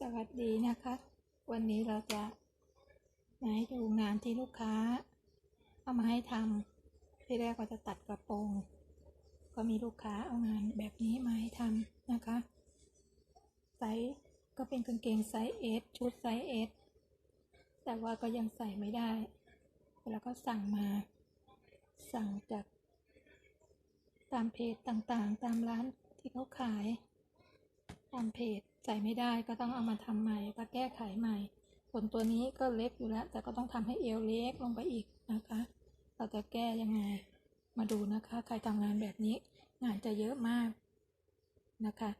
สวัสดีนะคะ วันนี้เราจะมาให้ดูงานที่ลูกค้าเอามาให้ทำที่แรกก็จะตัดกระโปรง ก็มีลูกค้าเอางานแบบนี้มาให้ทำนะคะไซส์ก็เป็นกางเกงไซส์เอสชุดไซส์เอสแต่ว่าก็ยังใส่ไม่ได้ แล้วก็สั่งมา สั่งจากตามเพจต่างๆ ตามร้านที่เขาขาย ตามเพจใส่ไม่ได้ก็ต้องเอามาทำใหม่มาแก้ไขใหม่ผลตัวนี้ก็เล็กอยู่แล้ว แต่ก็ต้องทำให้เอวเล็กลงไปอีกนะคะ เราจะแก้ยังไงมาดูนะคะ ใครทำงานแบบนี้งานจะเยอะมากนะคะ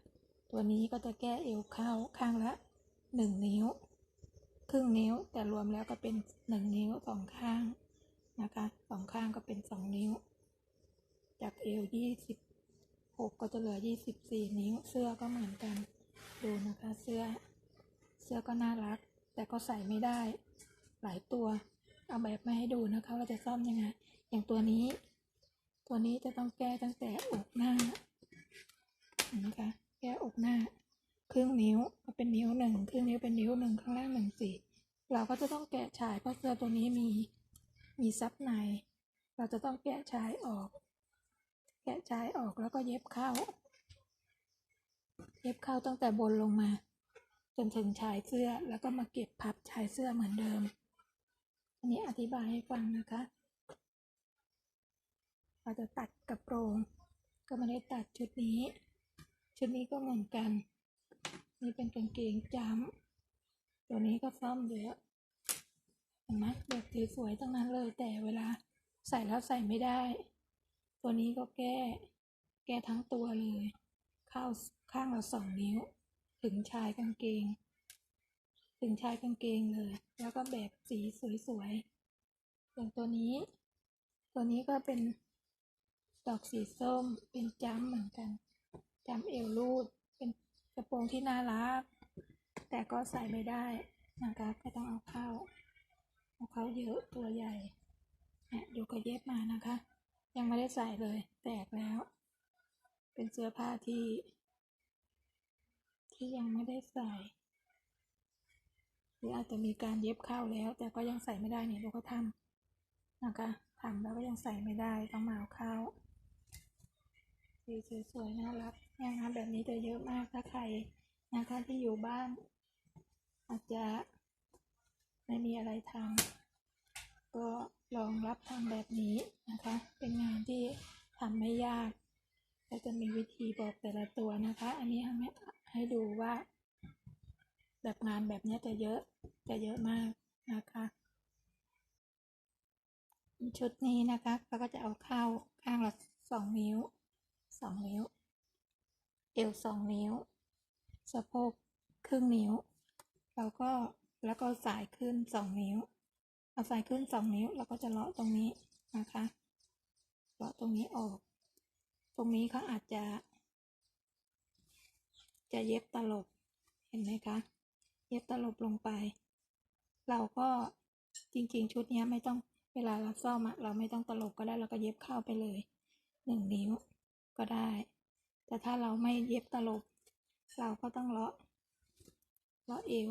ตัวนี้ก็จะแก้เอวเข้าข้างละหนึ่งนิ้ว ครึ่งนิ้วแต่รวมแล้วก็เป็นหนึ่งนิ้วสองข้างนะคะสองข้างก็เป็นสองนิ้ว จากเอวยี่สิบ อกก็จะเหลือ 24 นิ้ว เสื้อก็เหมือนกัน ดูนะคะเสื้อ เสื้อก็น่ารัก แต่ก็ใส่ไม่ได้ หลายตัว เอาแบบมาให้ดูนะคะเราจะซ่อมยังไง อย่างตัวนี้ ตัวนี้จะต้องแก้ตั้งแต่อกหน้านะคะ แก้อกหน้า ครึ่งนิ้วเป็นนิ้วหนึ่งครึ่งนิ้วเป็นนิ้วหนึ่งข้างล่างหนึ่งสี่เราก็จะต้องแกะชายเพราะเสื้อตัวนี้มีมีซับใน เราจะต้องแกะชายออก แกะชายออกแล้วก็เย็บเข้า เย็บเข้าตั้งแต่บนลงมา จนถึงชายเสื้อแล้วก็มาเก็บพับชายเสื้อเหมือนเดิม อันนี้อธิบายให้ฟังนะคะเราจะตัดกระโปรงก็ไม่ได้ตัดชุดนี้ ชุดนี้ก็เหมือนกัน นี่เป็นกางเกงจำตัวนี้ก็ซ่อมเยอะเห็นไหมแบบสวยๆทั้งนั้นเลยแต่เวลาใส่แล้วใส่ไม่ได้ ตัวนี้ก็แก้ แก้ทั้งตัวเลย ข้าข้างละสองนิ้ว ถึงชายกางเกง ถึงชายกางเกงเลย แล้วก็แบบสีสวยๆอย่างตัวนี้ ตัวนี้ก็เป็นดอกสีส้ม เป็นจ้ำเหมือนกันจ้ำเอวรูด เป็นกระโปรงที่น่ารัก แต่ก็ใส่ไม่ได้นะคะก็ต้องเอาเข้า เอาเข้าเยอะตัวใหญ่เนี่ยดูก็เย็บมานะคะ ยังไม่ได้ใส่เลย แตกแล้ว เป็นเสื้อผ้าที่ ที่ยังไม่ได้ใส่หรืออาจจะมีการเย็บเข้าแล้ว แต่ก็ยังใส่ไม่ได้เนี่ยเราก็ทำนะคะทำแล้วก็ยังใส่ไม่ได้ต้องมาเอาเข้าสีสวยๆน่ารักงานแบบนี้จะเยอะมากถ้าใครนะคะที่อยู่บ้าน อาจจะไม่มีอะไรทำ ก็ลองรับทำแบบนี้นะคะ เป็นงานที่ทำไม่ยากก็จะมีวิธีบอกแต่ละตัวนะคะ อันนี้ทำให้ให้ดูว่า แบบงานแบบนี้จะเยอะจะเยอะมากนะคะชุดนี้นะคะเราก็จะเอาเข้าข้างละสองนิ้วสองนิ้ว เอวสองนิ้ว สะโพกครึ่งนิ้ว แล้วก็แล้วก็สายขึ้นสองนิ้ว เอาสายขึ้นสองนิ้วแล้วก็จะเลาะตรงนี้นะคะเลาะตรงนี้ออก ตรงนี้เขาอาจจะ จะเย็บตลบเห็นไหมคะ เย็บตลบลงไป เราก็จริง ๆ ชุดนี้ไม่ต้องเวลาเราซ่อมอะเราไม่ต้องตลบก็ได้เราก็เย็บเข้าไปเลยหนึ่งนิ้วก็ได้ แต่ถ้าเราไม่เย็บตลบ เราก็ต้องเลาะเลาะเอว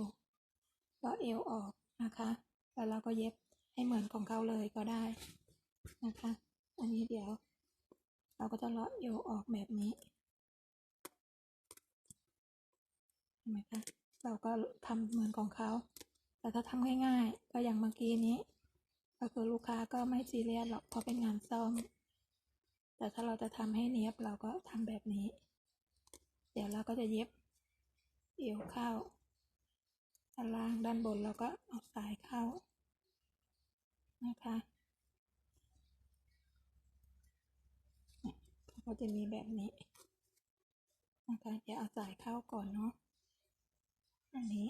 เลาะเอวออกนะคะ แล้วเราก็เย็บให้เหมือนของเขาเลยก็ได้นะคะ อันนี้เดี๋ยว เราก็จะเลาะเอวออกแบบนี้เห็นไหมคะเราก็ทำเหมือนของเขา แต่ถ้าทำง่ายๆ ก็อย่างเมื่อกี้นี้ ก็คือลูกค้าก็ไม่ซีเรียสหรอกเพราะเป็นงานซ่อม แต่ถ้าเราจะทำให้เนี้ยบเราก็ทำแบบนี้ เดี๋ยวเราก็จะเย็บเอวเข้าด้านล่างด้านบนเราก็เอาสายเข้า นะคะก็จะมีแบบนี้นะคะเดี๋ยวเอาสายเข้าก่อนเนาะอันนี้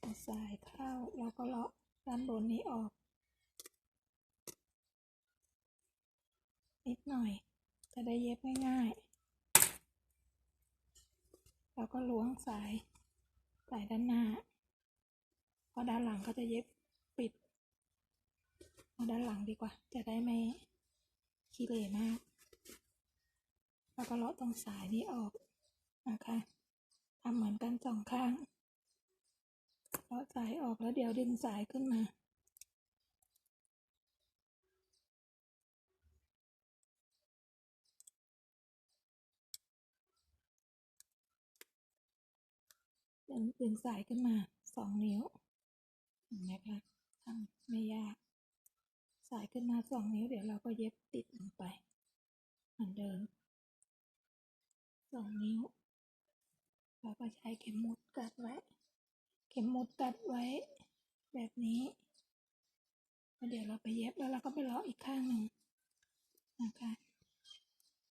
เอาสายเข้าแล้วก็เลาะด้านบนนี้ออก นิดหน่อย จะได้เย็บง่ายๆแล้วก็ล้วงสายสายด้านหน้า ราะด้านหลังก็จะเย็บปิดเอาด้านหลังดีกว่า จะได้ไม่ขี้เหร่มาก แล้วก็เลาะตรงสายนี้ออกนะคะทำเหมือนกันสองข้างเลาะสายออกแล้วเดี๋ยวดึงสายขึ้นมาดึงดึงสายขึ้นมาสองนิ้ว นไหมคะทำไม่ยาก สายขึ้นมาสองนิ้วเดี๋ยวเราก็เย็บติดลงไป เหมือนเดิมสองนิ้ว เราก็ใช้เข็มมุดกัดไว้ เข็มมุดกัดไว้ แบบนี้แล้วเดี๋ยวเราไปเย็บแล้วเราก็ไปเลาะอีกข้างหนึ่งนะคะ